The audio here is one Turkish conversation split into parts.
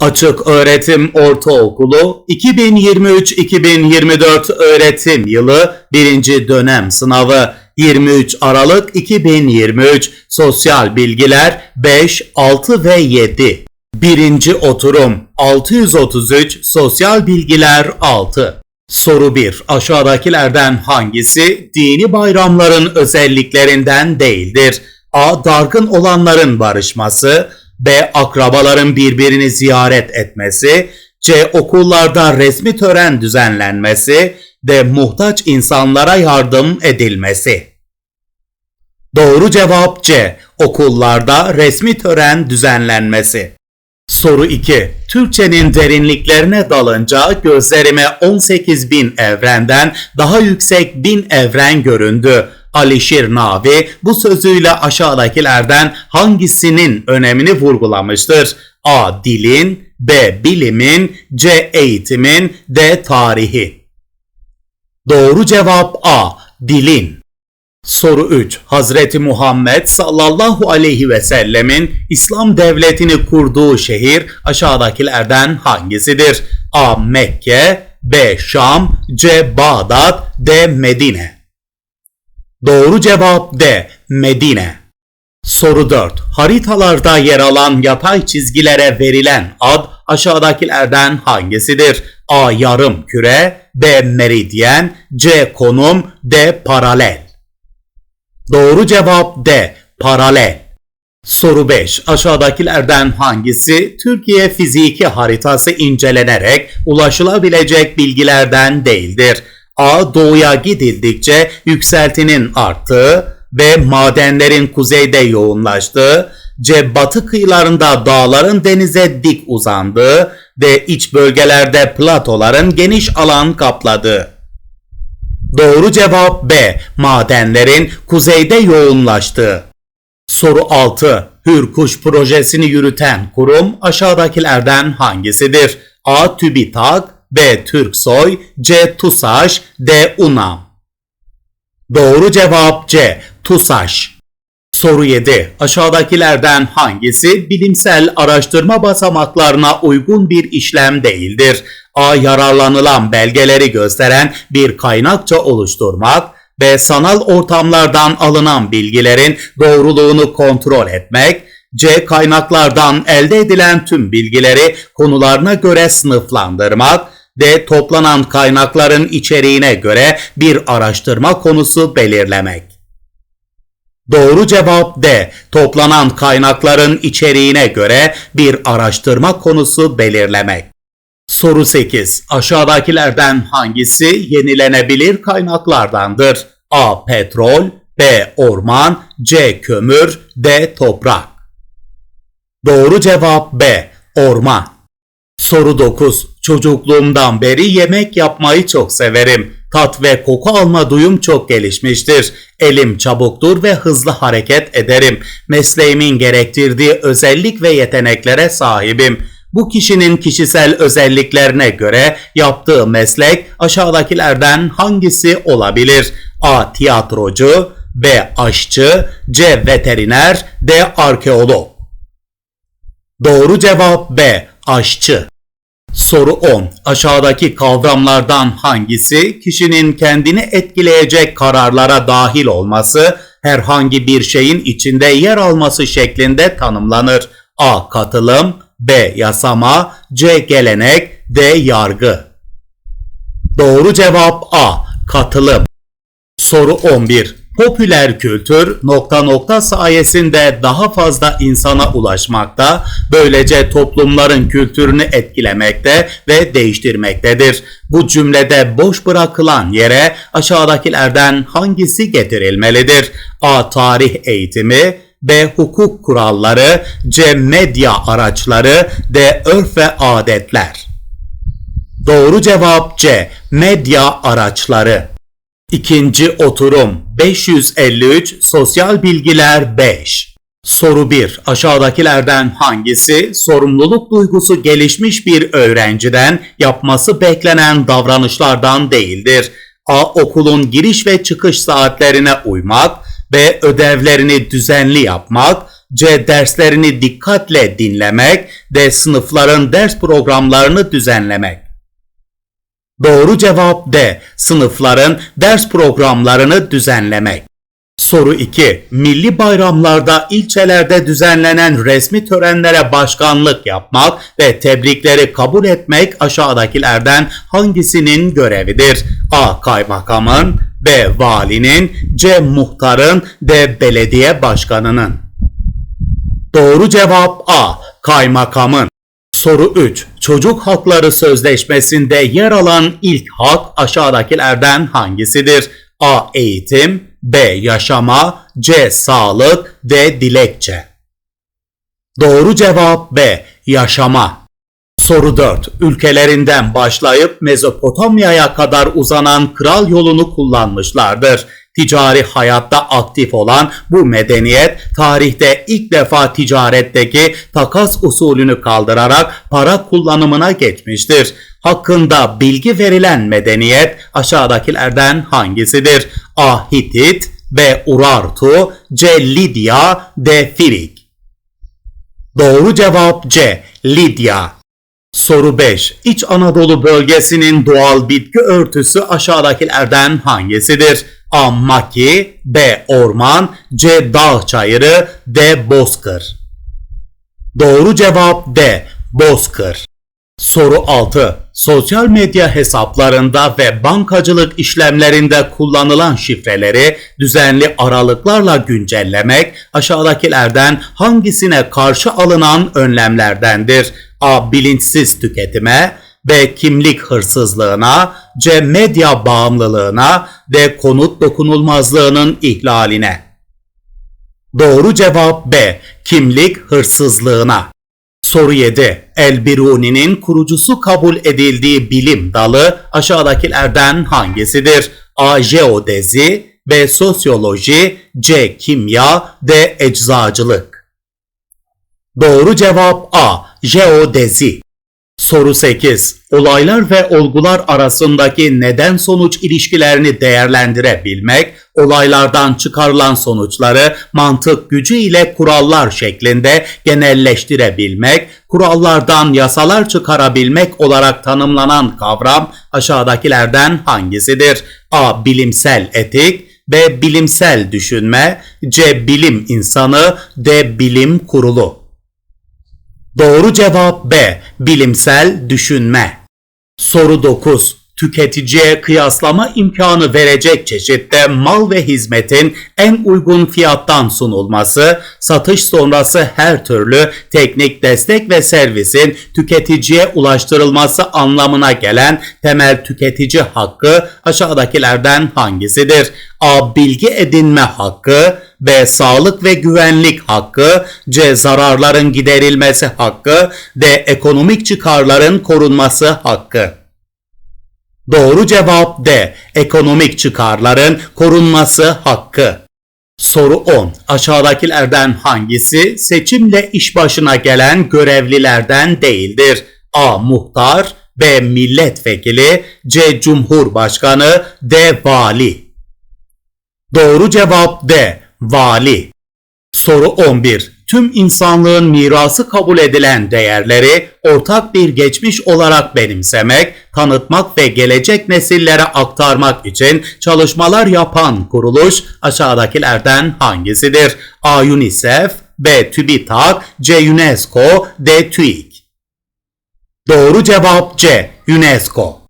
Açık Öğretim Ortaokulu 2023-2024 öğretim yılı 1. dönem sınavı 23 Aralık 2023 Sosyal Bilgiler 5, 6 ve 7 Birinci oturum 633 Sosyal Bilgiler 6 Soru 1. Aşağıdakilerden hangisi dini bayramların özelliklerinden değildir? A. Dargın olanların barışması B. Akrabaların birbirini ziyaret etmesi C. Okullarda resmi tören düzenlenmesi D. Muhtaç insanlara yardım edilmesi Doğru cevap C. Okullarda resmi tören düzenlenmesi. Soru 2. Türkçenin derinliklerine dalınca gözlerime 18 bin evrenden daha yüksek bin evren göründü. Alişir Navi bu sözüyle aşağıdakilerden hangisinin önemini vurgulamıştır? A. Dilin B. Bilimin C. Eğitimin D. Tarihi Doğru cevap A. Dilin Soru 3. Hazreti Muhammed sallallahu aleyhi ve sellemin İslam devletini kurduğu şehir aşağıdakilerden hangisidir? A. Mekke B. Şam C. Bağdat D. Medine Doğru cevap D. Medine Soru 4. Haritalarda yer alan yatay çizgilere verilen ad aşağıdakilerden hangisidir? A. Yarım küre B. Meridyen C. Konum D. Paralel Doğru cevap D. Paralel. Soru 5. Aşağıdakilerden hangisi Türkiye fiziki haritası incelenerek ulaşılabilecek bilgilerden değildir? A. Doğuya gidildikçe yükseltinin arttığı, B. Madenlerin kuzeyde yoğunlaştığı, C. Batı kıyılarında dağların denize dik uzandığı, D. iç bölgelerde platoların geniş alan kapladığı. Doğru cevap B. Madenlerin kuzeyde yoğunlaştığı. Soru 6. Hürkuş projesini yürüten kurum aşağıdakilerden hangisidir? A. TÜBİTAK B. Türksoy C. TUSAŞ D. UNAM Doğru cevap C. TUSAŞ Soru 7. Aşağıdakilerden hangisi bilimsel araştırma basamaklarına uygun bir işlem değildir? A. Yararlanılan belgeleri gösteren bir kaynakça oluşturmak. B. Sanal ortamlardan alınan bilgilerin doğruluğunu kontrol etmek. C. Kaynaklardan elde edilen tüm bilgileri konularına göre sınıflandırmak. D. Toplanan kaynakların içeriğine göre bir araştırma konusu belirlemek. Doğru cevap D. Toplanan kaynakların içeriğine göre bir araştırma konusu belirlemek. Soru 8. Aşağıdakilerden hangisi yenilenebilir kaynaklardandır? A. Petrol B. Orman C. Kömür D. Toprak Doğru cevap B. Orman Soru 9. Çocukluğumdan beri yemek yapmayı çok severim. Tat ve koku alma duyum çok gelişmiştir. Elim çabuktur ve hızlı hareket ederim. Mesleğimin gerektirdiği özellik ve yeteneklere sahibim. Bu kişinin kişisel özelliklerine göre yaptığı meslek aşağıdakilerden hangisi olabilir? A. Tiyatrocu B. Aşçı C. Veteriner D. Arkeolog Doğru cevap B. Aşçı Soru 10. Aşağıdaki kavramlardan hangisi kişinin kendini etkileyecek kararlara dahil olması, herhangi bir şeyin içinde yer alması şeklinde tanımlanır? A. Katılım B. Yasama C. Gelenek D. Yargı Doğru cevap A. Katılım Soru 11. Popüler kültür nokta nokta sayesinde daha fazla insana ulaşmakta, böylece toplumların kültürünü etkilemekte ve değiştirmektedir. Bu cümlede boş bırakılan yere aşağıdakilerden hangisi getirilmelidir? A. Tarih eğitimi B. Hukuk kuralları C. Medya araçları D. Örf ve adetler Doğru cevap C. Medya araçları İkinci oturum 553 Sosyal Bilgiler 5 Soru 1. Aşağıdakilerden hangisi sorumluluk duygusu gelişmiş bir öğrenciden yapması beklenen davranışlardan değildir? A. Okulun giriş ve çıkış saatlerine uymak B. Ödevlerini düzenli yapmak C. Derslerini dikkatle dinlemek. D. Sınıfların ders programlarını düzenlemek. Doğru cevap D. Sınıfların ders programlarını düzenlemek. Soru 2. Milli bayramlarda ilçelerde düzenlenen resmi törenlere başkanlık yapmak ve tebrikleri kabul etmek aşağıdakilerden hangisinin görevidir? A. Kaymakamın B. Valinin C. Muhtarın D. Belediye başkanının Doğru cevap A. Kaymakamın Soru 3. Çocuk Hakları Sözleşmesi'nde yer alan ilk hak aşağıdakilerden hangisidir? A. Eğitim B. Yaşama C. Sağlık D. Dilekçe Doğru cevap B. Yaşama Soru 4. Ülkelerinden başlayıp Mezopotamya'ya kadar uzanan kral yolunu kullanmışlardır. Ticari hayatta aktif olan bu medeniyet tarihte ilk defa ticaretteki takas usulünü kaldırarak para kullanımına geçmiştir. Hakkında bilgi verilen medeniyet aşağıdakilerden hangisidir? A. Hitit B. Urartu C. Lidya D. Firik Doğru cevap C. Lidya Soru 5. İç Anadolu bölgesinin doğal bitki örtüsü aşağıdakilerden hangisidir? A. Maki B. Orman C. Dağ çayırı D. Bozkır Doğru cevap D. Bozkır Soru 6. Sosyal medya hesaplarında ve bankacılık işlemlerinde kullanılan şifreleri düzenli aralıklarla güncellemek aşağıdakilerden hangisine karşı alınan önlemlerdendir? A. Bilinçsiz tüketime B. Kimlik hırsızlığına C. Medya bağımlılığına D. Konut dokunulmazlığının ihlaline Doğru cevap B. Kimlik hırsızlığına Soru 7. El-Biruni'nin kurucusu kabul edildiği bilim dalı aşağıdakilerden hangisidir? A. Jeodezi B. Sosyoloji C. Kimya D. Eczacılık Doğru cevap A. Jeodezi Soru 8. Olaylar ve olgular arasındaki neden sonuç ilişkilerini değerlendirebilmek, olaylardan çıkarılan sonuçları mantık gücü ile kurallar şeklinde genelleştirebilmek, kurallardan yasalar çıkarabilmek olarak tanımlanan kavram aşağıdakilerden hangisidir? A. Bilimsel etik B. Bilimsel düşünme C. Bilim insanı D. Bilim kurulu Doğru cevap B. Bilimsel düşünme. Soru 9. Tüketiciye kıyaslama imkanı verecek çeşitte mal ve hizmetin en uygun fiyattan sunulması, satış sonrası her türlü teknik destek ve servisin tüketiciye ulaştırılması anlamına gelen temel tüketici hakkı aşağıdakilerden hangisidir? A. Bilgi edinme hakkı B. Sağlık ve güvenlik hakkı C. Zararların giderilmesi hakkı D. Ekonomik çıkarların korunması hakkı Doğru cevap D. Ekonomik çıkarların korunması hakkı. Soru 10. Aşağıdakilerden hangisi seçimle iş başına gelen görevlilerden değildir? A. Muhtar B. Milletvekili C. Cumhurbaşkanı D. Vali Doğru cevap D. Vali. Soru 11. Tüm insanlığın mirası kabul edilen değerleri ortak bir geçmiş olarak benimsemek, tanıtmak ve gelecek nesillere aktarmak için çalışmalar yapan kuruluş aşağıdakilerden hangisidir? A. UNICEF B. TÜBİTAK C. UNESCO D. TÜİK Doğru cevap C. UNESCO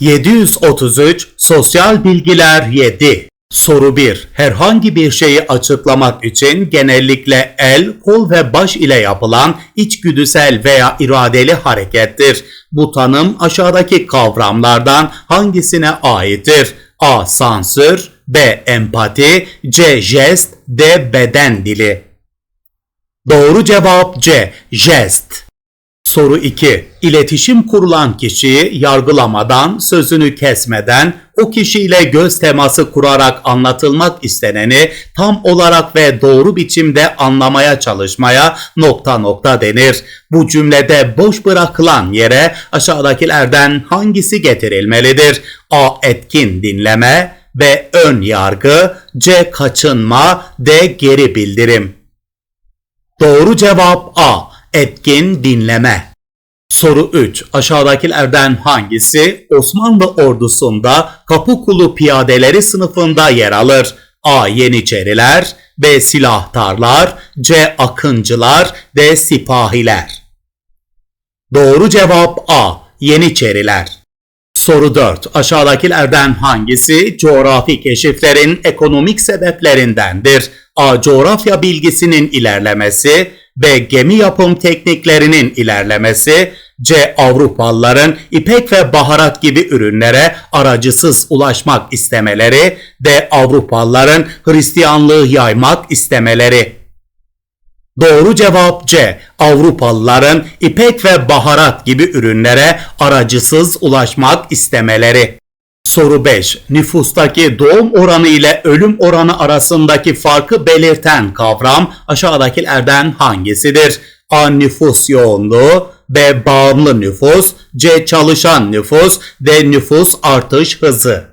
733 Sosyal Bilgiler 7 Soru 1. Herhangi bir şeyi açıklamak için genellikle el, kol ve baş ile yapılan içgüdüsel veya iradeli harekettir. Bu tanım aşağıdaki kavramlardan hangisine aittir? A. Sansür B. Empati C. Jest D. Beden dili Doğru cevap C. Jest Soru 2. İletişim kurulan kişiyi yargılamadan, sözünü kesmeden, o kişiyle göz teması kurarak anlatılmak isteneni tam olarak ve doğru biçimde anlamaya çalışmaya nokta nokta denir. Bu cümlede boş bırakılan yere aşağıdakilerden hangisi getirilmelidir? A. Etkin dinleme B. Ön yargı C. Kaçınma D. Geri bildirim Doğru cevap A. Etkin dinleme. Soru 3. Aşağıdakilerden hangisi Osmanlı ordusunda Kapıkulu piyadeleri sınıfında yer alır? A. Yeniçeriler B. Silahtarlar C. Akıncılar D. Sipahiler Doğru cevap A. Yeniçeriler. Soru 4. Aşağıdakilerden hangisi coğrafi keşiflerin ekonomik sebeplerindendir? A. Coğrafya bilgisinin ilerlemesi B. Gemi yapım tekniklerinin ilerlemesi C. Avrupalıların ipek ve baharat gibi ürünlere aracısız ulaşmak istemeleri D. Avrupalıların Hristiyanlığı yaymak istemeleri Doğru cevap C. Avrupalıların ipek ve baharat gibi ürünlere aracısız ulaşmak istemeleri. Soru 5. Nüfustaki doğum oranı ile ölüm oranı arasındaki farkı belirten kavram aşağıdakilerden hangisidir? A. Nüfus yoğunluğu B. Bağımlı nüfus C. Çalışan nüfus D. Nüfus artış hızı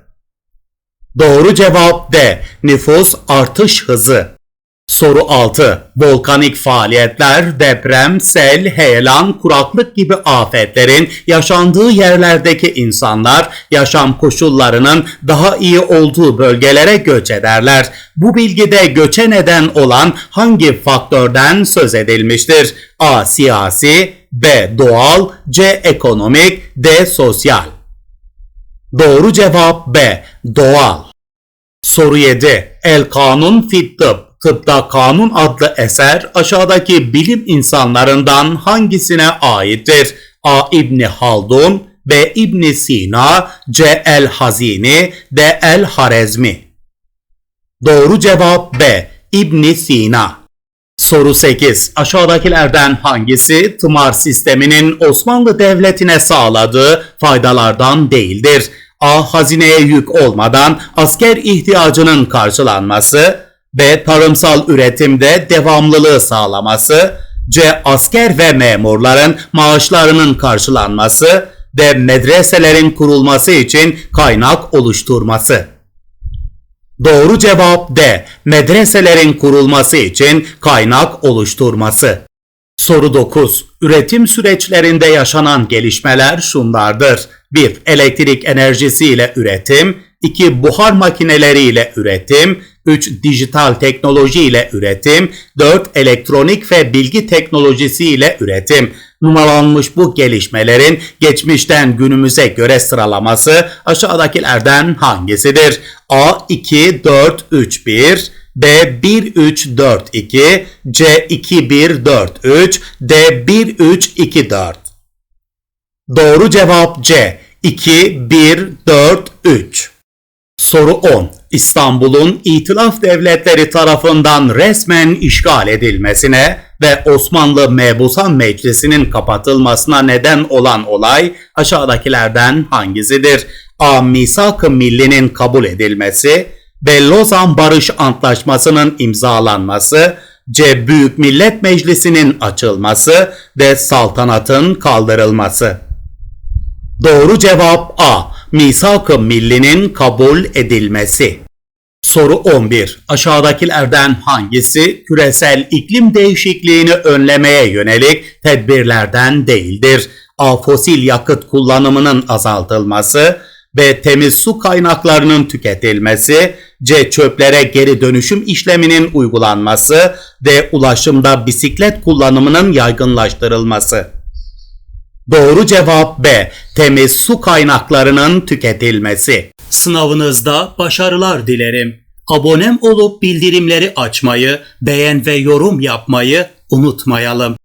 Doğru cevap D. Nüfus artış hızı. Soru 6. Volkanik faaliyetler, deprem, sel, heyelan, kuraklık gibi afetlerin yaşandığı yerlerdeki insanlar yaşam koşullarının daha iyi olduğu bölgelere göç ederler. Bu bilgide göçe neden olan hangi faktörden söz edilmiştir? A. Siyasi B. Doğal C. Ekonomik D. Sosyal Doğru cevap B. Doğal Soru 7. El Kanun Fit Tıp Tıpta Kanun adlı eser aşağıdaki bilim insanlarından hangisine aittir? A. İbni Haldun B. İbni Sina C. El Hazini D. El Harezmi Doğru cevap B. İbni Sina Soru 8. Aşağıdakilerden hangisi tımar sisteminin Osmanlı Devleti'ne sağladığı faydalardan değildir? A. Hazineye yük olmadan asker ihtiyacının karşılanması B. Tarımsal üretimde devamlılığı sağlaması. C. Asker ve memurların maaşlarının karşılanması. D. Medreselerin kurulması için kaynak oluşturması. Doğru cevap D. Medreselerin kurulması için kaynak oluşturması. Soru 9. Üretim süreçlerinde yaşanan gelişmeler şunlardır. 1. Elektrik enerjisiyle üretim. 2. Buhar makineleriyle üretim. 3. Dijital teknoloji ile üretim. 4. Elektronik ve bilgi teknolojisi ile üretim. Numaralanmış bu gelişmelerin geçmişten günümüze göre sıralaması aşağıdakilerden hangisidir? A 2 4 3 1 B 1 3 4 2 C 2 1 4 3 D 1 3 2 4 Doğru cevap C 2 1 4 3 Soru 10. İstanbul'un İtilaf Devletleri tarafından resmen işgal edilmesine ve Osmanlı Mebusan Meclisi'nin kapatılmasına neden olan olay aşağıdakilerden hangisidir? A. Misak-ı Milli'nin kabul edilmesi B. Lozan Barış Antlaşması'nın imzalanması C. Büyük Millet Meclisi'nin açılması D. Saltanatın kaldırılması Doğru cevap A misak-ı millinin kabul edilmesi. Soru 11. Aşağıdakilerden hangisi küresel iklim değişikliğini önlemeye yönelik tedbirlerden değildir? A. Fosil yakıt kullanımının azaltılması, B. Temiz su kaynaklarının tüketilmesi, C. Çöplere geri dönüşüm işleminin uygulanması, D. Ulaşımda bisiklet kullanımının yaygınlaştırılması. Doğru cevap B. Temiz su kaynaklarının tüketilmesi. Sınavınızda başarılar dilerim. Abonem olup bildirimleri açmayı, beğen ve yorum yapmayı unutmayalım.